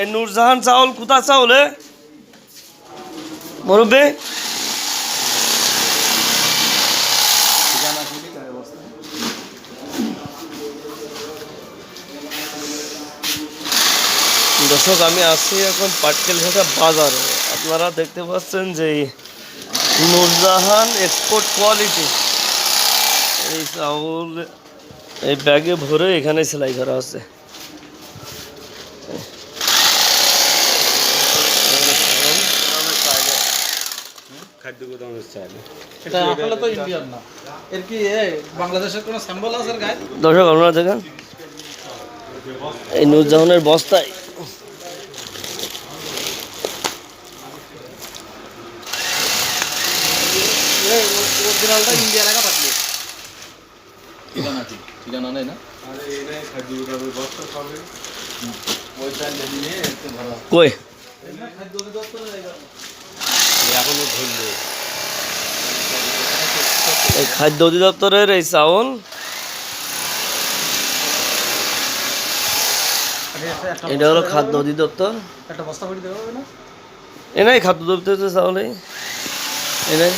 এই নূরজাহান চাউল কোথা চাউল, এ? মুরব্বী? দর্শক, আমি আছি এখন পাটকেল পাটকেলঘাটা বাজারে। আপনারা দেখতে পাচ্ছেন যে নূরজাহান এক্সপোর্ট কোয়ালিটি এই চাউল এই ব্যাগে ভরে এখানে সেলাই করা আছে খাদ্য গোদামের চাল এটা আসলে তো ইন্ডিয়ান না। এর কি বাংলাদেশের কোনো স্যাম্বল আছে গায়ে? দর্শক আপনারা দেখেন। এই নূরজাহানের বস্তায়। অরিজিনালটা ইন্ডিয়া লেখা থাকলে ঠিকানা নেই না? আর এনে খাদ্য গোদামের বস্তা পাবে ওই চাল নিয়ে একটু ভালো কই খাদ্য অধিদপ্তরে জায়গা এখনও ধরলো এই খাদ্য অধিদপ্তরের এই চাউল। এটা হলো খাদ্য অধিদপ্তর। না এনাই খাদ্য দপ্তর চাউল এই এনাই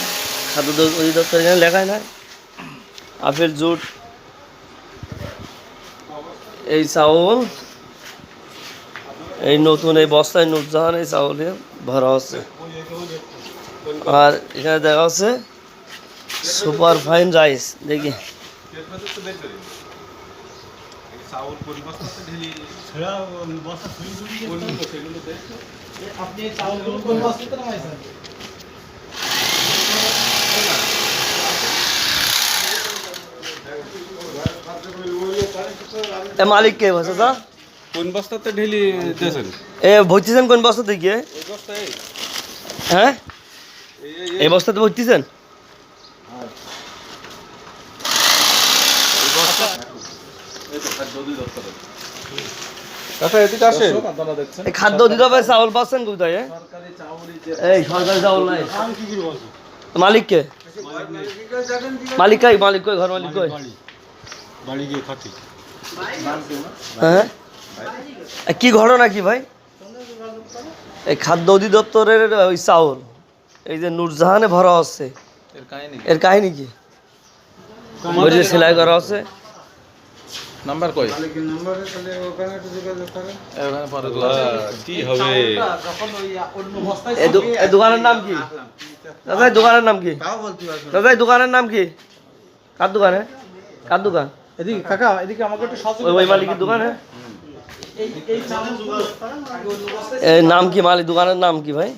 খাদ্য অধিদপ্তর এখানে লেখাই নাই। Apple jute. এই চাউল এই নতুন এই বস্তায় নুরজাহান এই চাউলে ভরা আছে। আর এখানে দেখা হচ্ছে সুপার ফাইন রাইস দেখি চাউল পরিবস্তাতে ঢেলি আপনি এই চাউলগুলো কোন বস্তাতে নামাইছেন এ মালিক কে বসে দা কোন বস্তাতে ঢেলি দিয়েছেন এ ভর্তিছেন কোন বস্তা থেকে এই বস্তায় হ্যাঁ এই এই এই বস্তাতে ভর্তিছেন এই তো খাদ্য অধিদপ্তরে আচ্ছা এদিকে আসেন আপনারা দেখছেন এই খাদ্য অধিদপ্তরের চাউল পাচ্ছেন কোথায় এ? সরকারি চাউলই যে এই সরকারি চাউল নাই। মালিক কে? মালিক কই মালিক কই ঘর মালিক কই? বাড়ি গিয়ে খাতি হ্যাঁ কি ঘটনা কি ভাই? এই খাদ্য অধিদপ্তরের ওই চাউল এই যে নূরজাহানে ভরা আছে এর কাহিনী কি? সেলাই করা আছে নাম্বার কই? কি হবে? যখন ওই অন্য বস্তায় এই দোকানের নাম কি? দাদা দোকানের নাম কি? দাদা দোকানের নাম কি? কার দোকানে? কার দোকান? এদিকে কাকা এদিকে আমাকে একটু সাহায্য ওই মালিকের দোকানে? নাম কি মালিক? দোকানের নাম কি ভাই?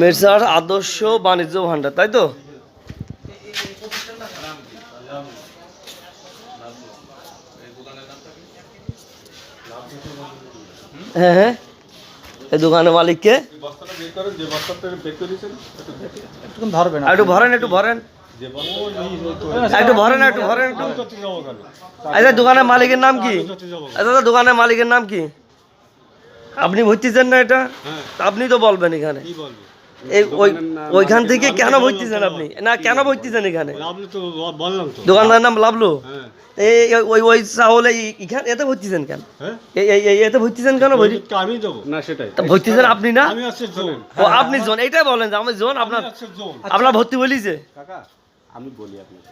মির্জার আদর্শ বাণিজ্য ভান্ডার তাই তো? হ্যাঁ হ্যাঁ এই দোকানের মালিককে বস্তাটা বের করেন যে বস্তাটা বের করে দিয়েছেন একটু দেখে একটু ধরবে না আর একটু ভরেন একটু ভরেন যে বস্তা একটু ভরেন একটু ভরেন একটু আচ্ছা দোকানের মালিকের নাম কি আচ্ছা দাদা দোকানের মালিকের নাম কি আপনি ভর্তিছেন না এটা হ্যাঁ তা আপনি তো বলবেন এখানে কি বলব এই ওই ওইখান থেকে কেন ভর্তিছেন আপনি? না কেন ভর্তিছেন এখানে? আপনি তো বললাম তো। দোকানদার নাম লাভলু? হ্যাঁ। ওই ওই চাউলে এখানে এতে ভর্তিছেন কেন? হ্যাঁ? এতে ভর্তিছেন কেন ভর্তি আমি না সেটাই। তা ভর্তিছেন আপনি না? জোন। ও আপনি জোন। এইটাই বলেন যে আমি জোন আপনার আপনার ভর্তি বলিছে। কাকা আমি বলি আপনাকে।